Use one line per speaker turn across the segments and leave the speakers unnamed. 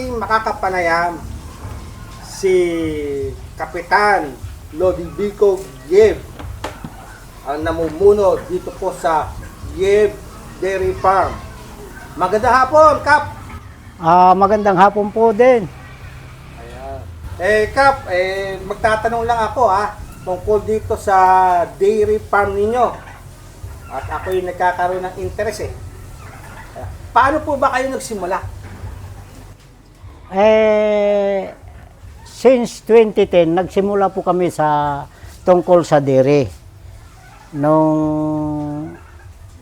ating makakapanayam si Kapitan Lodibico Yev ang namumuno dito po sa Yev Dairy Farm. Magandang hapon, Kap!
Ah, magandang hapon po din.
Ayan. Eh, Kap, eh, magtatanong lang ako ha, tungkol dito sa dairy farm ninyo. At ako yung nagkakaroon ng interest eh. Ayan. Paano po ba kayo nagsimula?
Eh, since 2010, nagsimula po kami sa tungkol sa dairy. Nung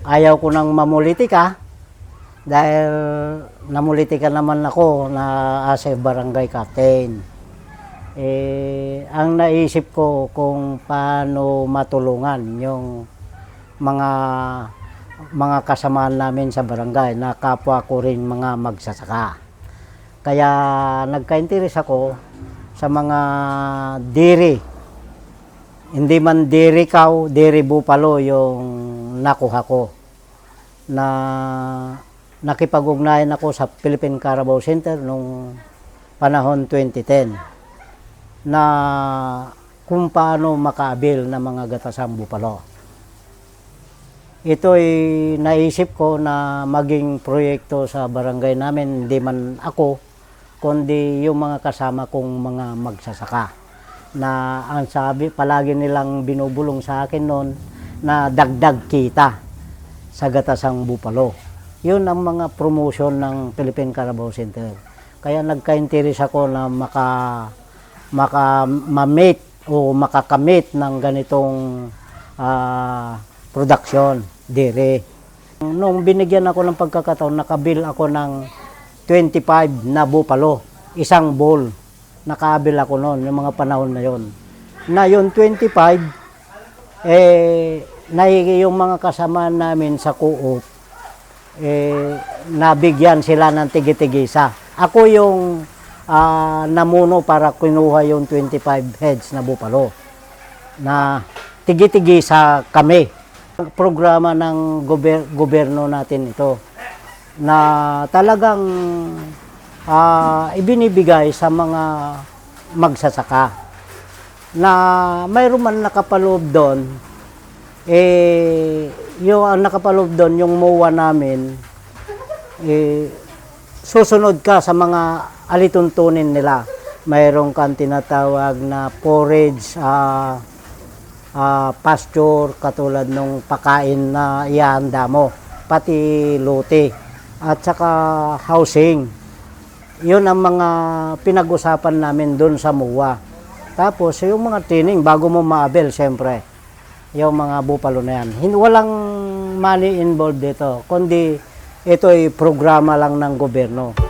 ayaw ko nang mamulitika, dahil namulitika naman ako na as a barangay captain. Eh, ang naisip ko kung paano matulungan yung mga mga kasamaan namin sa barangay na kapwa ko rin mga magsasaka. Kaya nagka-interest ako sa mga dairy. Hindi man dairy cow, dairy buffalo yung nakuha ko. Na nakipag-ugnayan ako sa Philippine Carabao Center nung panahon 2010 na kung paano makaabil ng mga gatasang bupalo. Ito ay naisip ko na maging proyekto sa barangay namin, hindi man ako, kundi yung mga kasama kong mga magsasaka. Na ang sabi, palagi nilang binubulong sa akin noon na dagdag kita sa gatasang bupalo. Yun ang mga promotion ng Philippine Carabao Center. Kaya nagka-interest ako na maka maka ma-meet o makakamit ng ganitong ah, production, dairy. Nung binigyan ako ng pagkakataon, nakabil ako ng 25 na bupalo, isang bowl. Nakabil ako noon, yung mga panahon na yon. Na yung 25, eh, naigi yung mga kasama namin sa co-op, eh, nabigyan sila ng tigi-tigisa. Ako yung ah, namuno para kinuha yung 25 heads na bupalo na tigi-tigi sa kami. Programa ng gober- gobyerno natin ito na talagang ah, ibinibigay sa mga magsasaka na mayroon man nakapaloob doon eh yung ang nakapaloob doon yung MOA namin eh, susunod ka sa mga alituntunin nila. Mayroon kang tinatawag na forage, ah, ah, pasture, katulad nung pakain na ihanda mo, pati luti, at saka housing. Yun ang mga pinag-usapan namin doon sa MUA. Tapos, yung mga training, bago mo maabel, siyempre, yung mga bupalo na yan. Hin- Walang money involved dito, kundi ito ay programa lang ng gobyerno.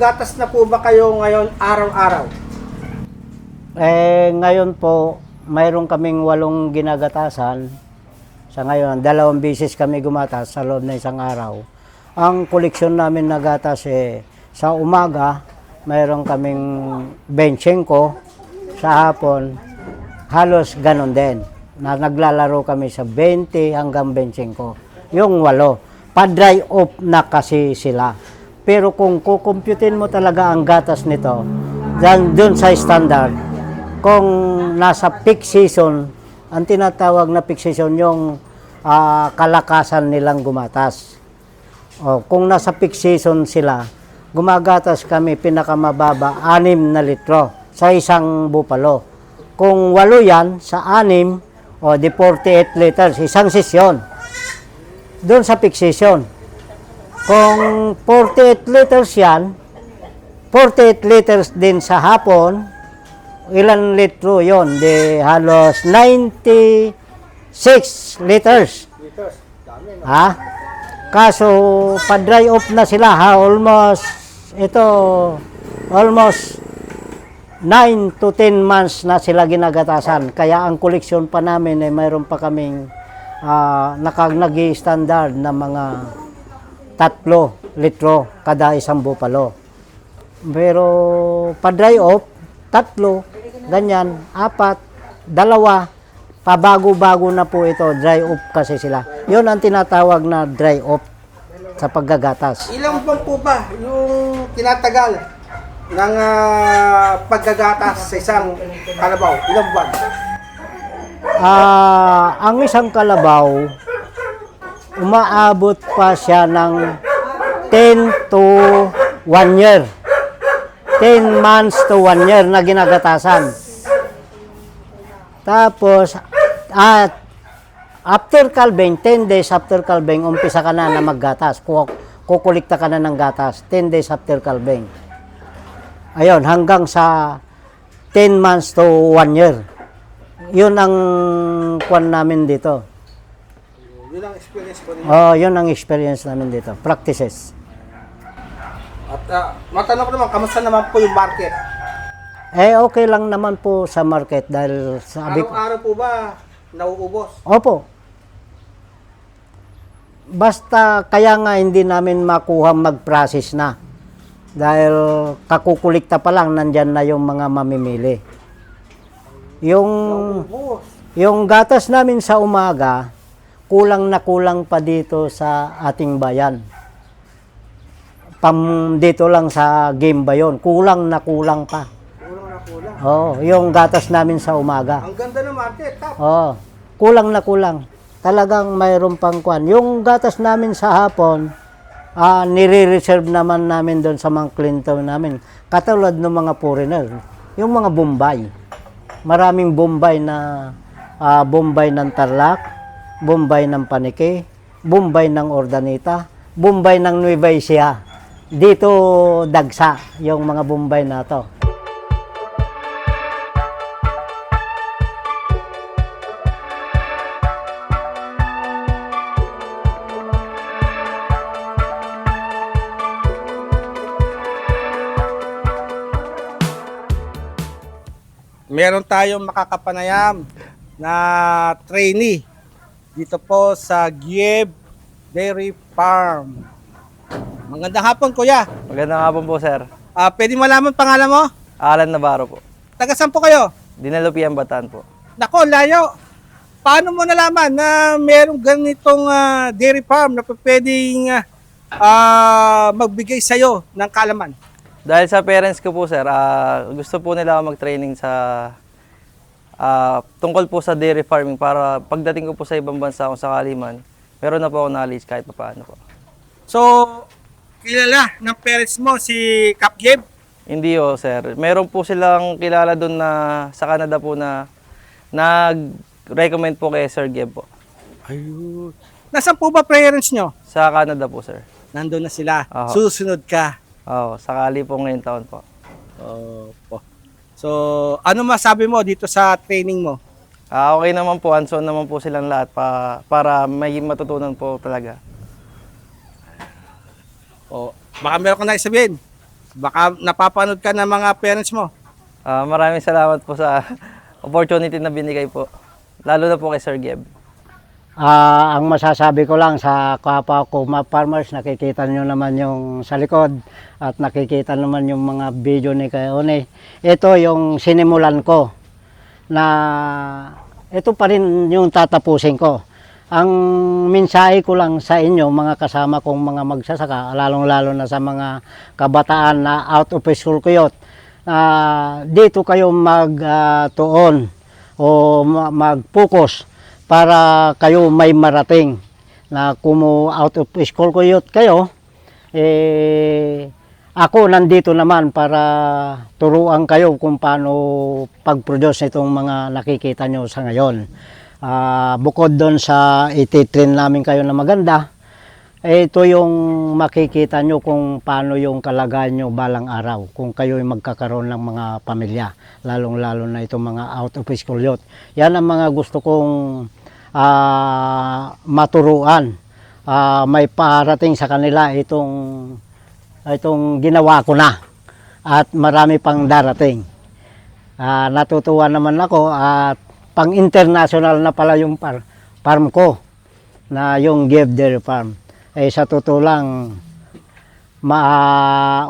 Gatas na po ba kayo ngayon araw-araw?
Eh, ngayon po, mayroon kaming walong ginagatasan. Sa ngayon, dalawang bisis kami gumatas sa loob ng isang araw. Ang koleksyon namin na gatas eh, sa umaga, mayroon kaming 25, sa hapon, halos ganon din. Na naglalaro kami sa 20 hanggang 25. Yung walo, pa-dry off na kasi sila. Pero kung kukumputin mo talaga ang gatas nito, dan dun sa standard, kung nasa peak season, ang tinatawag na peak season yung ah, kalakasan nilang gumatas. O, kung nasa peak season sila, gumagatas kami pinakamababa, 6 na litro sa isang bupalo. Kung walo yan, sa 6, o di 48 liters, isang sesyon. Doon sa peak season. Kung 48 liters yan, 48 liters din sa hapon, ilan litro yon Di halos 96 liters.
Liters, dami?
Ha? Kaso, pa-dry off na sila ha, almost, ito, almost 9 to 10 months na sila ginagatasan. Kaya ang koleksyon pa namin ay mayroon pa kaming ah naka standard na mga tatlo litro kada isang bupalo. Pero pa dry off, tatlo, ganyan, apat, dalawa, pabago-bago na po ito, dry off kasi sila. Yun ang tinatawag na dry off sa paggagatas.
Ilang buwan po ba yung tinatagal ng ah, paggagatas sa isang kalabaw? Ilang buwan?
Ah, ang isang kalabaw, umaabot pa siya ng 10 to 1 year. 10 months to 1 year na ginagatasan. Tapos, at after calving, 10 days after calving, umpisa ka na na maggatas. Ku- Kukulikta ka na ng gatas, 10 days after calving. Ayun, hanggang sa 10 months to 1 year. Yun ang kwan namin dito.
Yun ang experience ko ninyo.
Oh, yun ang experience namin dito. Practices.
At ah, matanong ko naman, kamusta naman po yung market?
Eh, okay lang naman po sa market dahil sabi ko,
Araw-araw po ba nauubos?
opo. Basta kaya nga hindi namin makuha mag-process na. Dahil kakukulikta pa lang, nandyan na yung mga mamimili. Yung, yung gatas namin sa umaga, kulang na kulang pa dito sa ating bayan. Pam dito lang sa game ba yun? Kulang na kulang pa.
Kulang na kulang.
Oo, yung gatas namin sa umaga.
Ang ganda ng market, tap.
Oo, kulang na kulang. Talagang mayroon pang kwan. Yung gatas namin sa hapon, ah nire-reserve naman namin doon sa mga kliento namin. Katulad ng mga foreigner, yung mga Bombay. Maraming Bombay na ah, Bombay ng Tarlac, Bombay ng Panike, Bombay ng Ordanita, Bombay ng Nueva Ecija. Dito dagsa yung mga Bombay na to.
Meron tayong makakapanayam na trainee dito po sa Gieb Dairy Farm. Magandang hapon, kuya.
Magandang hapon po, sir.
Ah, pwede malaman pangalan mo?
Alan Navarro po.
Taga saan po kayo?
Dinalupian Bataan po.
Nako, layo. Paano mo nalaman na merong ganitong ah, dairy farm na pwedeng ah, ah, magbigay sa'yo ng kalaman?
Dahil sa parents ko po, sir, ah, gusto po nila ako mag-training sa ah, tungkol po sa dairy farming para pagdating ko po sa ibang bansa kung sakali man, meron na po ako knowledge kahit pa paano po.
So, kilala ng parents mo si Cap Gieb?
Hindi o, sir. Meron po silang kilala doon na sa Canada po na nag-recommend po kay Sir Geb po.
Ayun. Nasaan po ba parents nyo?
Sa Canada po, sir.
Nandun na sila.
Oo.
Susunod ka.
Oo, sakali po ngayon taon po.
Opo. So, ano masabi mo dito sa training mo?
Ah, okay naman po, hands-on naman po silang lahat pa, para may matutunan po talaga.
O, baka meron ka na sabihin. Baka napapanood ka ng mga parents mo.
Ah, maraming salamat po sa opportunity na binigay po. Lalo na po kay Sir Geb.
Ah, ang masasabi ko lang sa kapwa ko mga farmers, nakikita nyo naman yung sa likod at nakikita naman yung mga video ni Kayone. Ito yung sinimulan ko na ito pa rin yung tatapusin ko. Ang mensahe ko lang sa inyo, mga kasama kong mga magsasaka, lalong-lalo na sa mga kabataan na out of school kuyot, ah, dito kayo mag-tuon o ma- mag-focus para kayo may marating na kung out of school kuyot kayo, eh, ako nandito naman para turuan kayo kung paano pag-produce itong mga nakikita nyo sa ngayon. Ah, bukod doon sa ititrain namin kayo na maganda, eh, ito yung makikita nyo kung paano yung kalagayan nyo balang araw kung kayo magkakaroon ng mga pamilya, lalong-lalo na itong mga out of school youth. Yan ang mga gusto kong ah, maturuan. Ah, may parating sa kanila itong itong ginawa ko na at marami pang darating. Ah, natutuwa naman ako at pang international na pala yung par farm ko. na yung Give Dairy Farm. Eh sa totoo lang, ma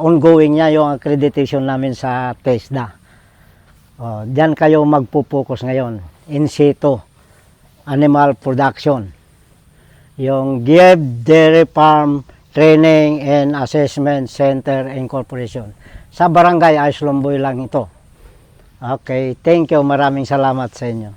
ongoing niya yung accreditation namin sa TESDA. Oh, diyan kayo magpo-focus ngayon in situ animal production. Yung Give Dairy Farm Training and Assessment Center Incorporation. Sa Barangay Aislomboy lang ito. Okay, thank you. Maraming salamat sa inyo.